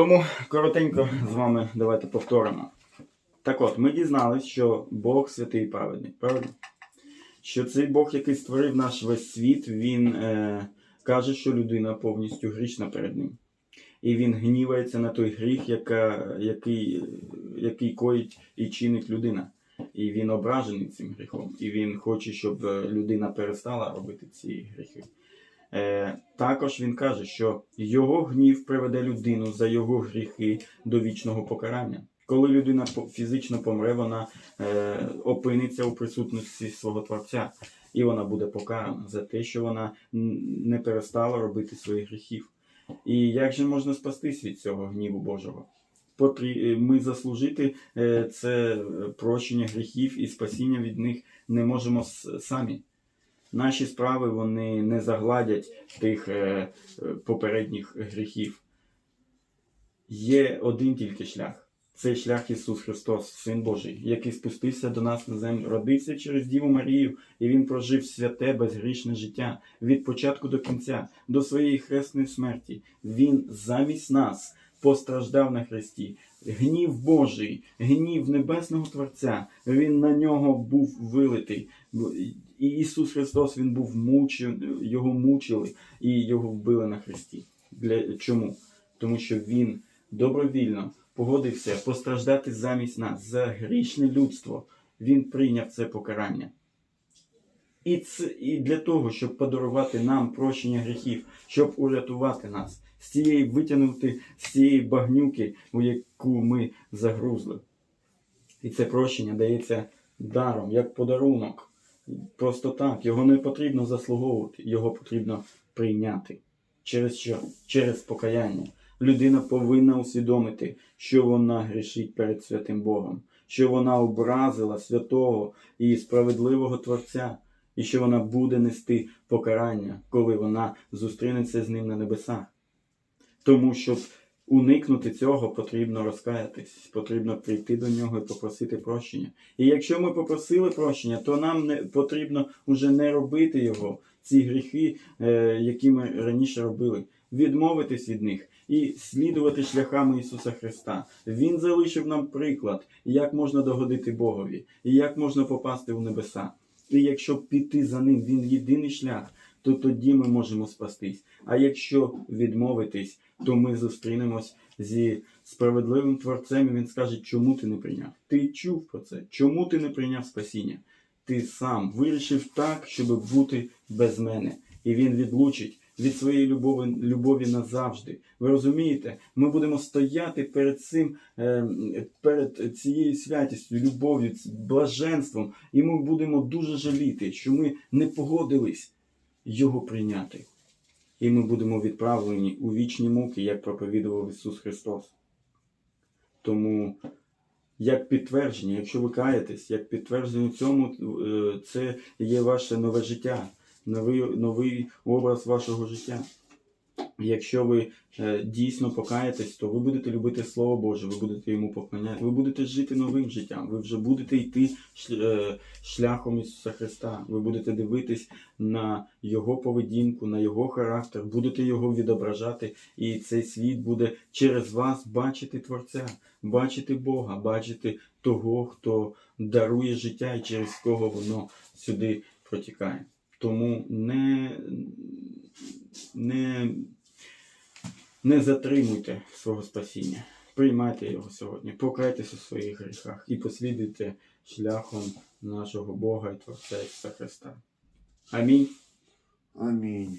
Тому коротенько з вами давайте повторимо. Так от, ми дізнались, що Бог святий і праведний, правильно? Що цей Бог, який створив наш весь світ, він е, каже, що людина повністю грішна перед ним. І він гнівається на той гріх, яка, який, який коїть і чинить людина. І він ображений цим гріхом. І він хоче, щоб е, людина перестала робити ці гріхи. Е, також він каже, що його гнів приведе людину за його гріхи до вічного покарання. Коли людина фізично помре, вона е, опиниться у присутності свого Творця, і вона буде покарана за те, що вона не перестала робити своїх гріхів. І як же можна спастись від цього гніву Божого? Потрі... Ми заслужити е, це прощення гріхів і спасіння від них не можемо самі. Наші справи вони не загладять тих е, е, попередніх гріхів. Є один тільки шлях. Це шлях Ісус Христос, Син Божий, який спустився до нас на землю, родився через Діву Марію, і Він прожив святе безгрішне життя від початку до кінця, до своєї хресної смерті. Він замість нас постраждав на хресті. Гнів Божий, гнів Небесного Творця, Він на нього був вилитий. І Ісус Христос Він був мучен, його мучили і його вбили на хресті. Для чому? Тому що Він добровільно погодився постраждати замість нас за грішне людство. Він прийняв це покарання. І, це, і для того, щоб подарувати нам прощення гріхів, щоб урятувати нас з цієї витягнути з цієї багнюки, у яку ми загрузли. І це прощення дається даром, як подарунок. Просто так, його не потрібно заслуговувати, його потрібно прийняти. Через що? Через покаяння. Людина повинна усвідомити, що вона грішить перед святим Богом, що вона образила святого і справедливого Творця, і що вона буде нести покарання, коли вона зустрінеться з ним на небесах. Тому щоб уникнути цього, потрібно розкаятись, потрібно прийти до нього і попросити прощення. І якщо ми попросили прощення, то нам не потрібно вже не робити його, ці гріхи, е, які ми раніше робили, відмовитись від них і слідувати шляхами Ісуса Христа. Він залишив нам приклад, як можна догодити Богові, і як можна попасти в небеса. І якщо піти за ним, він єдиний шлях, то тоді ми можемо спастись. А якщо відмовитись, то ми зустрінемось зі справедливим творцем, і він скаже, чому ти не прийняв? Ти чув про це? Чому ти не прийняв спасіння? Ти сам вирішив так, щоб бути без мене. І він відлучить від своєї любові, любові назавжди. Ви розумієте, ми будемо стояти перед цим, е, перед цією святістю, любов'ю, блаженством, і ми будемо дуже жаліти, що ми не погодились його прийняти. І ми будемо відправлені у вічні муки, як проповідував Ісус Христос. Тому, як підтвердження, якщо ви каєтесь, як підтвердження цьому, е, це є ваше нове життя, новий, новий образ вашого життя. Якщо ви е, дійсно покаєтесь, то ви будете любити Слово Боже, ви будете йому поклоняти, ви будете жити новим життям, ви вже будете йти е, шляхом Ісуса Христа, ви будете дивитись на Його поведінку, на Його характер, будете його відображати, і цей світ буде через вас бачити Творця, бачити Бога, бачити того, хто дарує життя і через кого воно сюди протікає. Тому не, не, не затримуйте свого спасіння. Приймайте його сьогодні, покайтеся у своїх гріхах і послідуйте шляхом нашого Бога і Творця Ісуса Христа. Амінь. Амінь.